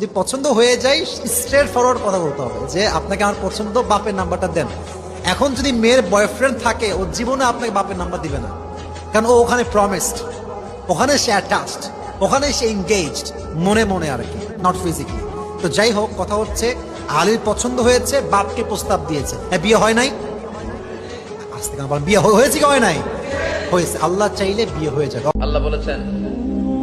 যদি পছন্দ হয়ে যায় স্ট্রেট ফরওয়ার্ড কথা বলতে হবে যে আপনাকে আমার পছন্দ বাপের নাম্বারটা দেন। এখন যদি মেয়ের বয়ফ্রেন্ড থাকে, ও জীবনে আপনাকে বাপের নাম্বার দিবে না। কারণ ও ওখানে প্রমিসড ওখানে সে অ্যাটাচড ওখানে সে এঙ্গেজড মনে মনে আর কি নট ফিজিক্যালি তো যাই হোক, কথা হচ্ছে, আলীর পছন্দ হয়েছে, বাপকে প্রস্তাব দিয়েছে। হ্যাঁ বিয়ে হয় নাই? আজ থেকে আমার বিয়ে হয়ে- হয়েছে কি হয় নাই? হয়েছে। আল্লাহ চাইলে বিয়ে হয়ে যাবে আল্লাহ বলেছেন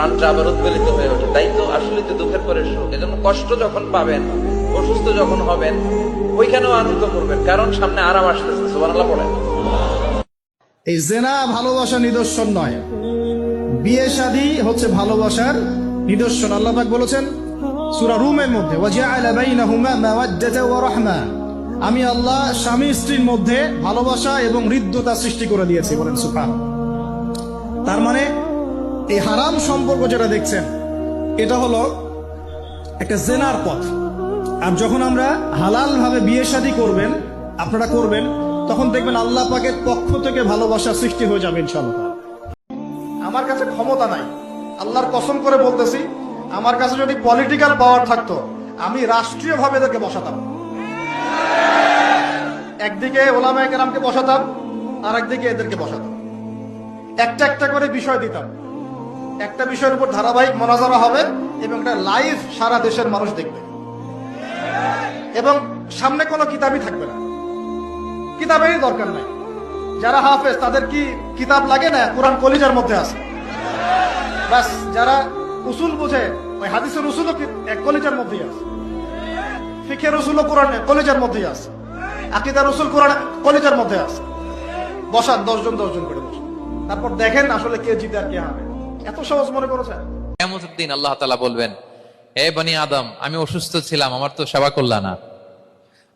প্রাণটা আবার উদ্বেলিত হয়ে ওঠে। তাই তো আসলে তো দুঃখের পরে সুখ, এজন্য কষ্ট যখন পাবেন, অসুস্থ যখন হবেন, ওইখানেও আনন্দ করবেন, কারণ সামনে আরাম আসতেছে। সুবহানাল্লাহ পড়েন এই জেনা ভালোবাসা নিদর্শন নয়। বিয়ে হচ্ছে ভালোবাসার নিদর্শন, আল্লাহ বলেছেন রুমের মধ্যে আমি আল্লাহ স্বামী স্ত্রীর মধ্যে ভালোবাসা এবং হৃদ্যতা সৃষ্টি করে দিয়েছি, বলেন সুবহান তার মানে এই হারাম সম্পর্ক যেটা দেখছেন, এটা হলো একটা জেনার পথ। আর যখন আমরা হালাল ভাবে বিয়ে শাদী করবেন, আপনারা করবেন, তখন দেখবেন আল্লাহ পাকের পক্ষ থেকে ভালোবাসা সৃষ্টি হয়ে যাবে ইনশাল্লাহ আমার কাছে ক্ষমতা নাই। আল্লাহর কসম করে বলতেছি, আমার কাছে যদি পলিটিক্যাল পাওয়ার থাকতো, আমি রাষ্ট্রীয়ভাবে এদেরকে বসাতাম। একদিকে ওলামা কেরামকে বসাতাম আর একদিকে এদেরকে বসাতাম। একটা একটা করে বিষয় দিতাম। একটা বিষয়ের উপর ধারাবাহিক মনাজারা হবে এবং একটা লাইভ সারা দেশের মানুষ দেখবে। এবং সামনে কোনো কিতাবই থাকবে না। কিতাবেরই দরকার নাই। যারা হাফেজ, তাদের কি কিতাব লাগে না? কোরআন কলিজার মধ্যে আছে। বাস যারা উসুল বোঝে, ওই হাদিসের উসুলও কলিজার মধ্যেই আছে? ফিখের উসুলও কোরআন কলেজের মধ্যেই আছে। আকিদার উসুল কোরআন কলেজের মধ্যে আছে। বসান, দশজন দশজন করে বসান। তারপর দেখেন আসলে কে জিতে আর কে হারে। এত সহজ মনে করেছেন? কেমতিদ্দিন আল্লাহ তালা বলবেন হে বনি আদম, আমি অসুস্থ ছিলাম, আমার তো সেবা করলা না।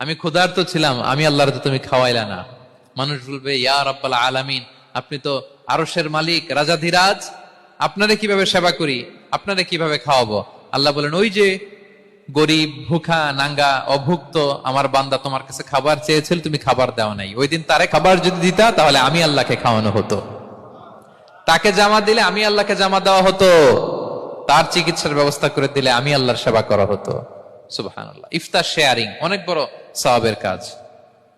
আমি ক্ষুধার্ত ছিলাম, আমি আল্লাহর তো তুমি খাওয়াইলা না। মানুষ বলবে, ইয়া রাব্বাল আলামিন, আপনি তো আরশের মালিক রাজাধিরাজ আপনারে কীভাবে সেবা করি, আপনারে কীভাবে খাওয়াবো? আল্লাহ বলেন, ওই যে গরিব, ভুখা, নাঙ্গা, অভুক্ত, আমার বান্দা তোমার কাছে খাবার চেয়েছিল, তুমি খাবার দেওয়া নাই। ওই দিন তারে খাবার যদি দিতা, তাহলে আমি আল্লাহকে খাওয়ানো হতো। তাকে জামা দিলে আমি আল্লাহকে জামা দেওয়া হতো। তার চিকিৎসার ব্যবস্থা করে দিলে আমি আল্লাহর সেবা করা হতো। ইফতার শেয়ারিং, অনেক বড় সওয়াবের কাজ।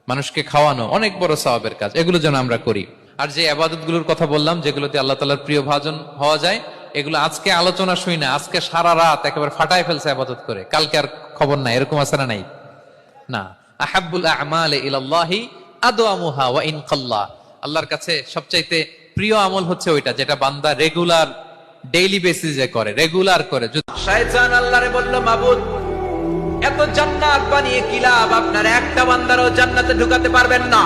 মানুষকে খাওয়ানো, অনেক বড় সওয়াবের কাজ। এগুলো যেন আমরা করি। আর যে আবাদতগুলোর কথা বললাম, যেগুলোতে আল্লাহ তালার প্রিয় ভাজন হওয়া যায়, এগুলো আজকে আলোচনা শুই না, আজকে সারা রাত একেবারে ফাটায় ফেলছে আবাদত করে। কালকে আর খবর নাই, এরকম আছে না নাই? না। আহাব্বুল আমালে ইলাল্লাহি আদওয়ামুহা ওয়া ইনকাল্লা আল্লাহর কাছে সবচাইতে প্রিয় আমল হচ্ছে ওইটা, যেটা বান্দা রেগুলার ডেইলি বেসিসে করে রেগুলার করে। শয়তান আল্লাহরে বলল, মাবুদ, এত জান্নাত বানিয়ে কি লাভ? আপনার একটা বান্দারও জান্নাতে ঢুকাতে পারবেন না।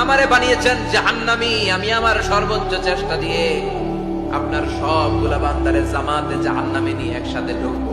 আমারে বানিয়েছেন জাহান্নামী, আমি আমার সর্বোচ্চ চেষ্টা দিয়ে আপনার সবগুলা বান্দারে জামাতে জাহান্নামে নিয়ে একসাথে ঢুকবো।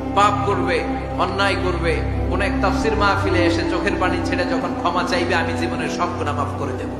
পাপ করবে, অন্যায় করবে, কোন এক তাফসির মাহফিলে এসে চোখের পানি ছেড়ে যখন ক্ষমা চাইবে, আমি জীবনের সব গুণা মাফ করে দেব।